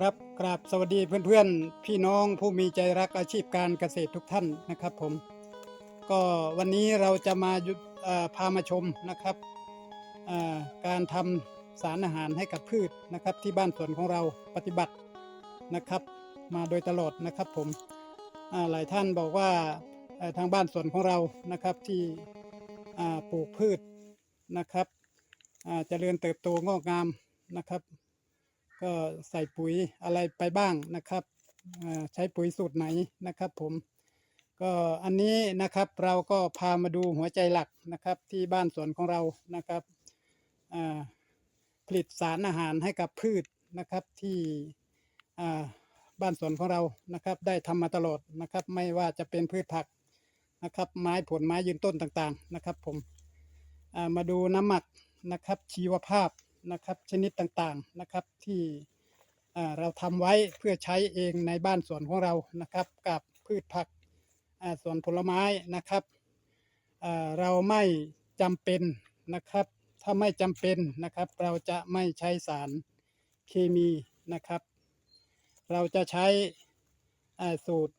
ครับกราบสวัสดีเพื่อนๆ พี่น้องผู้มีใจรักอาชีพการเกษตรทุกท่านนะครับผม ก็วันนี้เราจะมาพามาชมนะครับการทำสารอาหารให้กับพืชนะครับที่บ้านสวนของเราปฏิบัตินะครับ มาโดยตลอดนะครับผมหลายท่านบอกว่าทางบ้านสวนของเรานะครับที่ปลูกพืชนะครับอ่าเจริญเติบโตงอกงามนะครับ ก็ใส่ปุ๋ยอะไรไปบ้างนะครับอ่าใช้ปุ๋ยสูตรไหนนะครับ ผมก็อันนี้นะครับเราก็พามาดูหัวใจหลักนะครับ ที่บ้านสวนของเรานะครับอ่าผลิตสารอาหารให้กับพืชนะครับที่อ่าบ้านสวนของเรานะครับ ได้ทำมาตลอดนะครับ ไม่ว่าจะเป็นพืชผักนะครับ ไม้ผลไม้ยืนต้นต่างๆนะครับ ผมอ่ามาดูน้ำหมักนะครับชีวภาพ นะครับชนิดต่างๆนะครับที่เราทำไว้เพื่อใช้เองในบ้านสวนของเรานะครับกับพืชผักส่วนผลไม้นะครับเราไม่จำเป็นนะครับ ถ้าไม่จำเป็นนะครับ เราจะไม่ใช้สารเคมีนะครับ เราจะใช้สูตร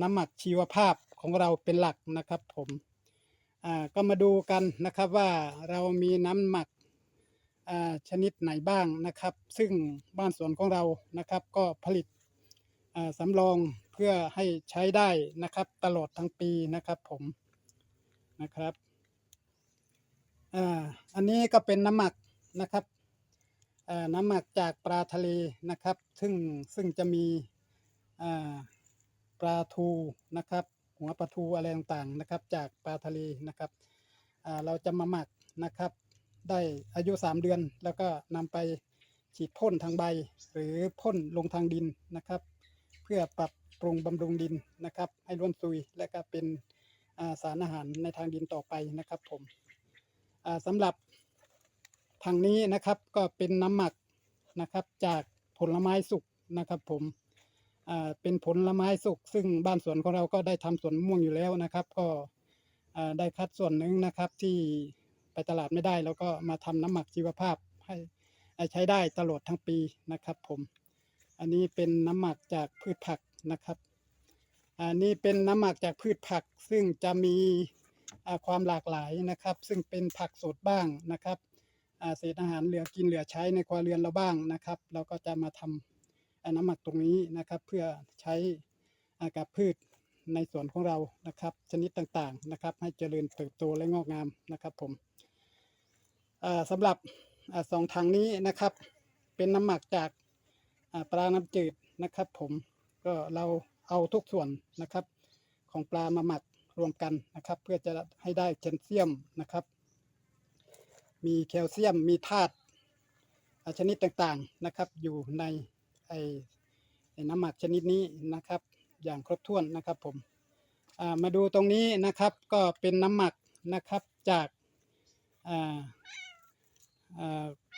น้ำหมักชีวภาพของเราเป็นหลักนะครับผมก็มาดูกันนะครับว่าเรามีน้ำหมัก ชนิดไหนบ้างนะครับ ซึ่งบ้านสวนของเรานะครับ ก็ผลิตสำรองเพื่อให้ใช้ได้นะครับ ตลอดทั้งปีนะครับผมนะครับอันนี้ก็เป็นน้ำหมักนะครับน้ำหมักจากปลาทะเลนะครับ ซึ่งซึ่งจะมีปลาทูนะครับ หัวปลาทูอะไรต่างๆนะครับ จากปลาทะเลนะครับเราจะมาหมักนะครับ ได้อายุ 3 เดือน แล้วก็นำไปฉีดพ่นทางใบ หรือพ่นลงทางดินนะครับ เพื่อปรับปรุงบำรุงดินนะครับ ให้ร่วนซุยและก็เป็นาสารอาหารในทางดินต่อไปนะครับผมอ่าสำหรับทางนี้นะครับก็เป็นน้ำหมักนะครับจากผลไม้สุกนะครับผมเป็นผลไม้สุกซึ่งบ้านสวนของเราก็ได้ทำสวนม่วงอยู่แล้วนะครับ ก็ได้คัดส่วนหนึ่งนะครับที่ ไปตลาดไม่ได้แล้วก็มาทำน้ำหมักชีวภาพให้ใช้ได้ตลอดทั้งปีนะครับ ผม อันนี้เป็นน้ำหมักจากพืชผักนะครับ อันนี้เป็นน้ำหมักจากพืชผัก ซึ่งจะมีความหลากหลายนะครับ ซึ่งเป็นผักสดบ้างนะครับเศษอาหารเหลือกินเหลือใช้ในครัวเรือนเราบ้างนะครับ เราก็จะมาทำอ่าน้ำหมักตรงนี้นะครับ เพื่อใช้กับพืชในสวนของเรานะครับ ชนิดต่างๆนะครับ ให้เจริญเติบโตและงอกงามนะครับผมอ สำหรับอสองทางนี้นะครับ เป็นน้ำหมักจากปลาน้ำจืดนะครับ ผมก็เราเอาทุกส่วนนะครับ ของปลามาหมักรวมกันนะครับ เพื่อจะให้ได้แคลเซียมนะครับ มีแคลเซียมมีธาตุชนิดต่างๆนะครับ อยู่ในไอ้น้ำหมักชนิดนี้นะครับ อย่างครบถ้วนนะครับผมมาดูตรงนี้นะครับก็เป็นน้ำหมักนะครับจากอ่า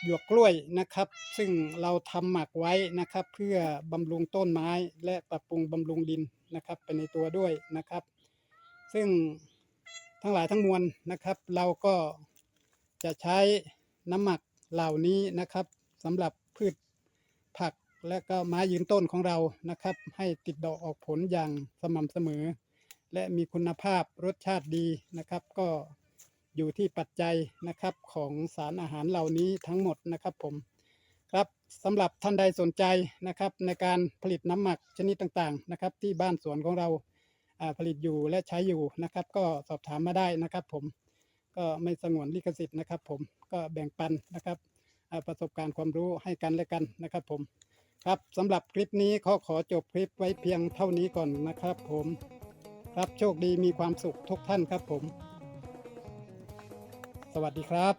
หยวกกล้วยนะครับ ซึ่งเราทำหมักไว้นะครับ เพื่อบำรุงต้นไม้และปรับปรุงบำรุงดินนะครับไปในตัวด้วยนะครับ ซึ่งทั้งหลายทั้งมวลนะครับ เราก็จะใช้น้ำหมักเหล่านี้นะครับสำหรับพืชผักและก็ไม้ยืนต้นของเรานะครับ ให้ติดดอกออกผลอย่างสม่ำเสมอ และมีคุณภาพรสชาติดีนะครับ ก็ อยู่ที่ปัจจัยนะครับของสารอาหารเหล่านี้ทั้งหมดนะครับผมครับสำหรับท่านใดสนใจนะครับในการผลิตน้ำหมักชนิดต่างๆนะครับที่บ้านสวนของเราผลิตอยู่และใช้อยู่นะครับ ก็สอบถามมาได้นะครับ ผมก็ไม่สงวนลิขสิทธิ์นะครับ ผมก็แบ่งปันนะครับประสบการณ์ความรู้ให้กันและกันนะครับ ผมครับสำหรับคลิปนี้ขอขอจบคลิปไว้เพียงเท่านี้ก่อนนะครับ ผมครับโชคดีมีความสุขทุกท่านครับผม สวัสดีครับ